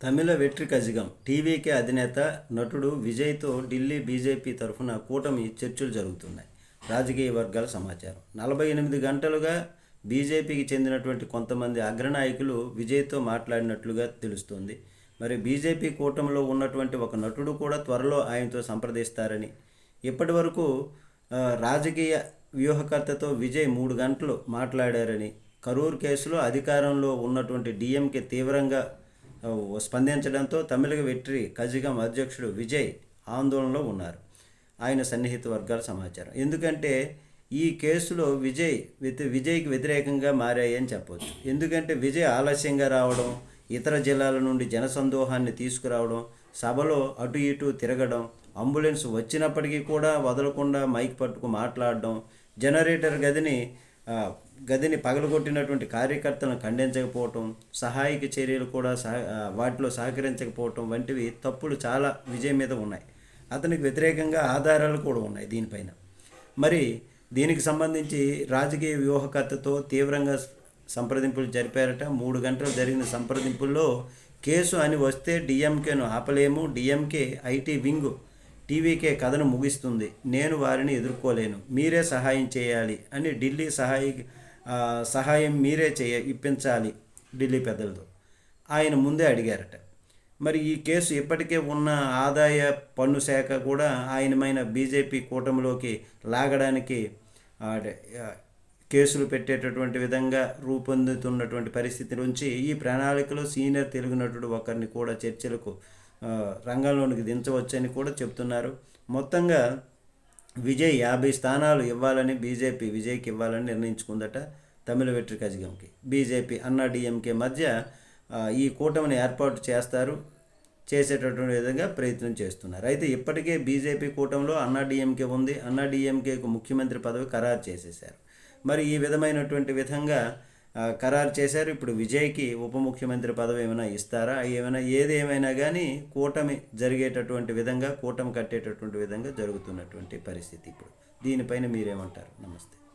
తమిళ Vetri కజిగం TVK అధినేత నటుడు విజయ్తో Delhi BJP తరఫున కూటమి చర్చలు జరుగుతున్నాయి. రాజకీయ వర్గాల సమాచారం. నలభై ఎనిమిది గంటలుగా బీజేపీకి చెందినటువంటి కొంతమంది అగ్రనాయకులు విజయ్తో మాట్లాడినట్లుగా తెలుస్తోంది. మరి బీజేపీ కూటమిలో ఉన్నటువంటి ఒక నటుడు కూడా త్వరలో ఆయనతో సంప్రదిస్తారని. ఇప్పటి వరకు రాజకీయ వ్యూహకర్తతో విజయ్ మూడు గంటలు మాట్లాడారని కరూర్ కేసులో అధికారంలో ఉన్నటువంటి డిఎంకే తీవ్రంగా స్పందించడంతో తమిళగ వెట్రి కజిగం అధ్యక్షుడు విజయ్ ఆందోళనలో ఉన్నారు. ఆయన సన్నిహిత వర్గాల సమాచారం. ఎందుకంటే ఈ కేసులో విజయ్ వ్యతి విజయ్కి వ్యతిరేకంగా మారాయని చెప్పవచ్చు ఎందుకంటే విజయ్ ఆలస్యంగా రావడం ఇతర జిల్లాల నుండి జనసందోహాన్ని తీసుకురావడం సభలో అటు ఇటు తిరగడం అంబులెన్స్ వచ్చినప్పటికీ కూడా వదలకుండా మైక్ పట్టుకు మాట్లాడడం జనరేటర్ గదిని గదిని పగలగొట్టినటువంటి కార్యకర్తలను ఖండించకపోవటం సహాయక చర్యలు కూడా సహ వాటిలో సహకరించకపోవటం వంటివి తప్పులు చాలా విజయం మీద ఉన్నాయి. అతనికి వ్యతిరేకంగా ఆధారాలు కూడా ఉన్నాయి దీనిపైన. మరి దీనికి సంబంధించి రాజకీయ వ్యూహకర్తతో తీవ్రంగా సంప్రదింపులు జరిపారట. మూడు గంటలు జరిగిన సంప్రదింపుల్లో కేసు అని వస్తే డిఎంకేను ఆపలేము. డిఎంకే ఐటీ వింగ్ టీవీకే కథను ముగిస్తుంది. నేను వారిని ఎదుర్కోలేను. మీరే సహాయం చేయాలి అని ఢిల్లీ సహాయ సహాయం మీరే చేయ ఇప్పించాలి ఢిల్లీ పెద్దలతో. ఆయన ముందే అడిగారట. మరి ఈ కేసు ఇప్పటికే ఉన్న ఆదాయ పన్ను శాఖ కూడా ఆయనమైన బీజేపీ కూటమిలోకి లాగడానికి కేసులు పెట్టేటటువంటి విధంగా రూపొందుతున్నటువంటి పరిస్థితి నుంచి ఈ ప్రణాళికలో సీనియర్ తెలుగు నటుడు ఒకరిని కూడా చర్చలకు రంగంలోనికి దించవచ్చని కూడా చెప్తున్నారు. మొత్తంగా విజయ్ యాభై స్థానాలు ఇవ్వాలని బీజేపీ విజయ్కి ఇవ్వాలని నిర్ణయించుకుందట తమిళ వెట్రి కజగంకి బీజేపీ అన్నా డిఎంకే మధ్య ఈ కూటమిని ఏర్పాటు చేస్తారు చేసేటటువంటి విధంగా ప్రయత్నం చేస్తున్నారు. అయితే ఇప్పటికే బీజేపీ కూటమిలో అన్నా డిఎంకే ఉంది. అన్నా డిఎంకేకు ముఖ్యమంత్రి పదవి ఖరారు చేసేశారు. మరి ఈ విధమైనటువంటి విధంగా ఖరారు చేశారు. ఇప్పుడు విజయ్కి ఉప ముఖ్యమంత్రి పదవి ఏమైనా ఇస్తారా? ఏమైనా ఏది ఏమైనా కానీ కూటమి జరిగేటటువంటి విధంగా కూటమి కట్టేటటువంటి విధంగా జరుగుతున్నటువంటి పరిస్థితి ఇప్పుడు. దీనిపైన మీరేమంటారు? నమస్తే.